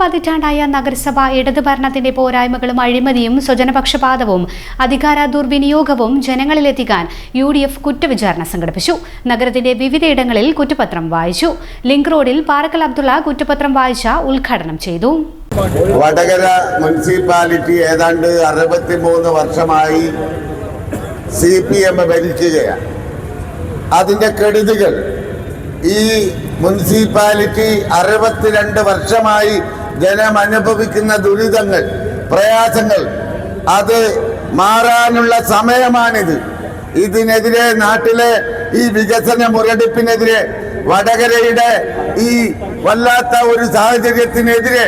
പതിറ്റാണ്ടായ നഗരസഭ ഇടതു ഭരണത്തിന്റെ പോരായ്മകളും അഴിമതിയും സ്വജനപക്ഷപാതവും അധികാര ദുർവിനിയോഗവും ജനങ്ങളിലെത്തിക്കാൻ യു ഡി എഫ് കുറ്റവിചാരണ സംഘടിപ്പിച്ചു. നഗരത്തിന്റെ വിവിധയിടങ്ങളിൽ കുറ്റപത്രം വായിച്ചു. ലിങ്ക് റോഡിൽ പാറക്കൽ അബ്ദുള്ള കുറ്റപത്രം വായിച്ച ഉദ്ഘാടനം ചെയ്തു. വടകര മുനിസിപ്പാലിറ്റി ഏതാണ്ട് അറുപത്തിമൂന്ന് വർഷമായി സി പി എം ഭരിക്കുകയാണ്. അതിന്റെ കെടുതികൾ ഈ മുനിസിപ്പാലിറ്റി അറുപത്തിരണ്ട് വർഷമായി ജനം അനുഭവിക്കുന്ന ദുരിതങ്ങൾ പ്രയാസങ്ങൾ അത് മാറാനുള്ള സമയമാണിത്. ഇതിനെതിരെ നാട്ടിലെ ഈ വികസന മുരടിപ്പിനെതിരെ വടകരയുടെ ഈ വല്ലാത്ത ഒരു സാഹചര്യത്തിനെതിരെ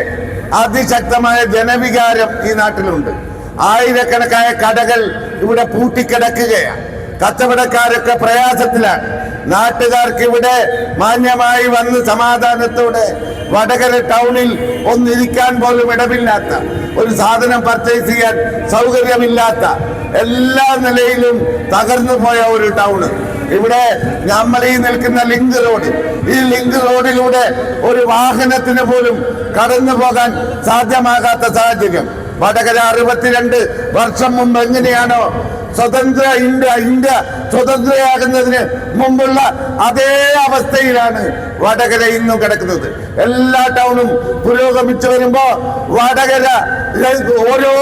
അതിശക്തമായ ജനവികാരം ഈ നാട്ടിലുണ്ട്. ആയിരക്കണക്കായ കടകൾ ഇവിടെ പൂട്ടിക്കിടക്കുകയാണ്. കച്ചവടക്കാരൊക്കെ പ്രയാസത്തിലാണ്. നാട്ടുകാർക്ക് ഇവിടെ മാന്യമായി വന്ന് സമാധാനത്തോടെ വടകര ടൗണിൽ ഒന്നിരിക്കാൻ പോലും ഇടമില്ലാത്ത ഒരു സാധനം പർച്ചേസ് ചെയ്യാൻ സൗകര്യമില്ലാത്ത എല്ലാ നിലയിലും തകർന്നു പോയ ഒരു ടൗണ് ഇവിടെ നമ്മൾ ഈ നിൽക്കുന്ന ലിങ്ക് റോഡ് ഈ ലിങ്ക് റോഡിലൂടെ ഒരു വാഹനത്തിന് പോലും കടന്നു പോകാൻ സാധ്യമാകാത്ത സാഹചര്യം. വടകര അറുപത്തിരണ്ട് വർഷം മുമ്പ് എങ്ങനെയാണോ സ്വതന്ത്ര ഇന്ത്യ ഇന്ത്യ സ്വതന്ത്രയാകുന്നതിന് മുമ്പുള്ള അതേ അവസ്ഥയിലാണ് വടകര ഇന്നും കിടക്കുന്നത്. എല്ലാ ടൗണും പുരോഗമിച്ചു വരുമ്പോ വടകര ഓരോ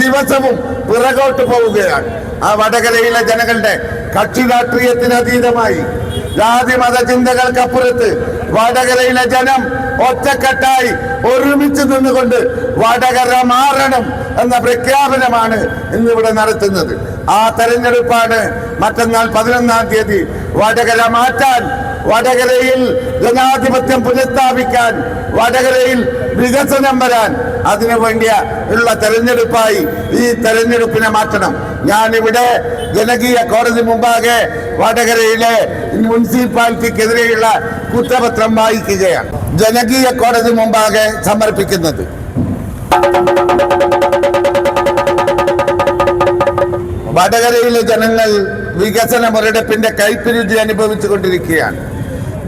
ദിവസവും പിറകോട്ട് പോവുകയാണ്. ആ വടകരയിലെ ജനങ്ങളുടെ കക്ഷി രാഷ്ട്രീയത്തിന് അതീതമായി ജാതി മത ചിന്തകൾക്കപ്പുറത്ത് വടകരയിലെ ജനം ഒറ്റക്കെട്ടായി ഒരുമിച്ച് നിന്നുകൊണ്ട് വടകര മാറണം എന്ന പ്രഖ്യാപനമാണ് ഇന്നിവിടെ നടത്തുന്നത്. ആ തെരഞ്ഞെടുപ്പാണ് മറ്റന്നാൾ പതിനൊന്നാം തീയതി. വടകര മാറ്റാൻ വടകരയിൽ ജനാധിപത്യം പുനഃസ്ഥാപിക്കാൻ വടകരയിൽ വികസനം വരാൻ അതിനു വേണ്ടിയ ഉള്ള തെരഞ്ഞെടുപ്പായി ഈ തെരഞ്ഞെടുപ്പിനെ മാറ്റണം. ഞാനിവിടെ ജനകീയ കോടതി മുമ്പാകെ വടകരയിലെ മുനിസിപ്പാലിറ്റിക്കെതിരെയുള്ള കുറ്റപത്രം വായിക്കുകയാണ്. ജനകീയ കോടതി മുമ്പാകെ സമർപ്പിക്കുന്നത്. വടകരയിലെ ജനങ്ങൾ വികസന മുരടിപ്പിന്റെ കൈപ്പിരുചി അനുഭവിച്ചു കൊണ്ടിരിക്കുകയാണ്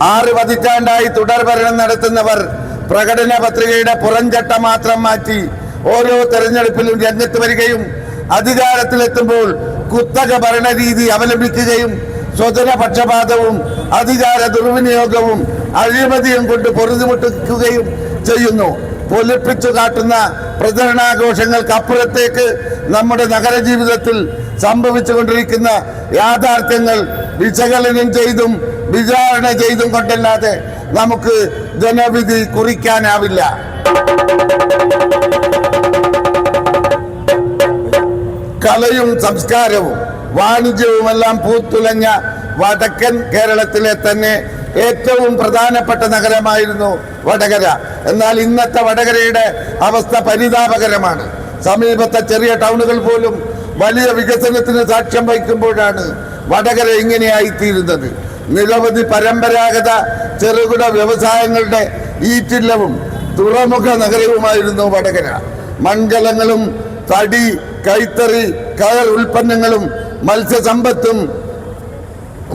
ആറ് പതിറ്റാണ്ടായി തുടർ ഭരണം നടത്തുന്നവർ പ്രകടന പത്രികയുടെ പുറംചട്ട മാത്രം മാറ്റി ഓരോ തെരഞ്ഞെടുപ്പിലും രംഗത്ത് വരികയും അധികാരത്തിലെത്തുമ്പോൾ കുത്തക ഭരണരീതി അവലംബിക്കുകയും സ്വജനപക്ഷപാതവും അധികാര ദുർവിനിയോഗവും അഴിമതിയും കൊണ്ട് പൊറുതിമുട്ടിക്കുകയും ചെയ്യുന്നു. പൊലിപ്പിച്ചു കാട്ടുന്ന പ്രചരണാഘോഷങ്ങൾക്ക് അപ്പുറത്തേക്ക് നമ്മുടെ നഗരജീവിതത്തിൽ സംഭവിച്ചുകൊണ്ടിരിക്കുന്ന യാഥാർത്ഥ്യങ്ങൾ വിശകലനം ചെയ്തും വിചാരണ ചെയ്തും കൊണ്ടല്ലാതെ നമുക്ക് ജനവിധി കുറിക്കാനാവില്ല. കലയും സംസ്കാരവും വാണിജ്യവുമെല്ലാം പൂത്തുലഞ്ഞ വടക്കൻ കേരളത്തിലെ തന്നെ ഏറ്റവും പ്രധാനപ്പെട്ട നഗരമായിരുന്നു വടകര. എന്നാൽ ഇന്നത്തെ വടകരയുടെ അവസ്ഥ പരിതാപകരമാണ്. സമീപത്തെ ചെറിയ ടൗണുകൾ പോലും വലിയ വികസനത്തിന് സാക്ഷ്യം വഹിക്കുമ്പോഴാണ് വടകര ഇങ്ങനെയായിത്തീരുന്നത്. നിരവധി പരമ്പരാഗത ചെറുകിട വ്യവസായങ്ങളുടെ ഈറ്റില്ലവും തുറമുഖ നഗരവുമായിരുന്നു വടകര. മംഗലങ്ങളും തടി കൈത്തറി കയർ ഉൽപ്പന്നങ്ങളും മത്സ്യസമ്പത്തും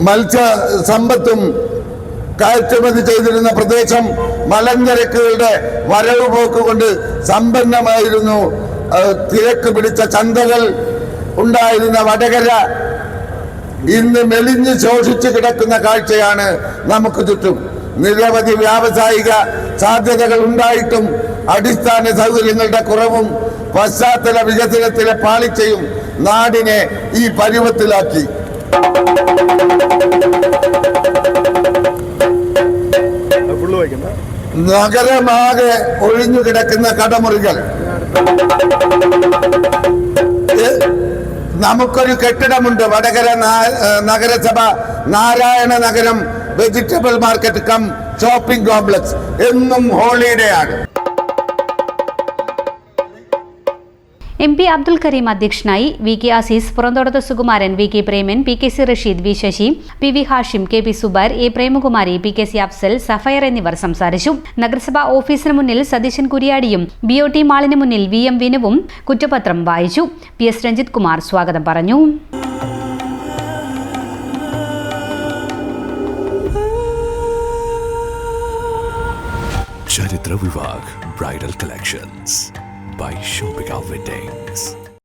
മത്സ്യസമ്പത്തും കയറ്റുമതി ചെയ്തിരുന്ന പ്രദേശം മലഞ്ചരക്കുകളുടെ വരവ് പോക്കുകൊണ്ട് സമ്പന്നമായിരുന്നു തിരക്ക് പിടിച്ച ചന്തകൾ ഉണ്ടായിരുന്ന വടകര ഇന്ന് മെലിഞ്ഞു ശോഷിച്ചു കിടക്കുന്ന കാഴ്ചയാണ് നമുക്ക് ചുറ്റും. നിരവധി വ്യാവസായിക സാധ്യതകൾ ഉണ്ടായിട്ടും അടിസ്ഥാന സൗകര്യങ്ങളുടെ കുറവും പശ്ചാത്തല വികസനത്തിലെ പാളിച്ചയും നാടിനെ ഈ പരുവത്തിലാക്കി. നഗരമാകെ ഒഴിഞ്ഞു കിടക്കുന്ന കടമുറികൾ. നമുക്കൊരു കെട്ടിടമുണ്ട്. വടകര നഗരസഭ Narayana Nagaram vegetable market cum shopping complex എന്നും ഹോളിഡേ ആണ്. എം പി അബ്ദുൽ കരീം അധ്യക്ഷനായി V K Azeez Puranthodath Sukumaran V K Preman P K C Rasheed V Sasi P V Hashim K P Subair A Premakumari P K C Afsal Safayar എന്നിവർ സംസാരിച്ചു. നഗരസഭാ ഓഫീസിന് മുന്നിൽ സതീശൻ കുരിയാടിയും B O T മാളിന് മുന്നിൽ V M വിനുവും കുറ്റപത്രം വായിച്ചു. പി എസ് രഞ്ജിത് കുമാർ സ്വാഗതം പറഞ്ഞു. Charithra Vivah bridal collections by Shobika Weddings.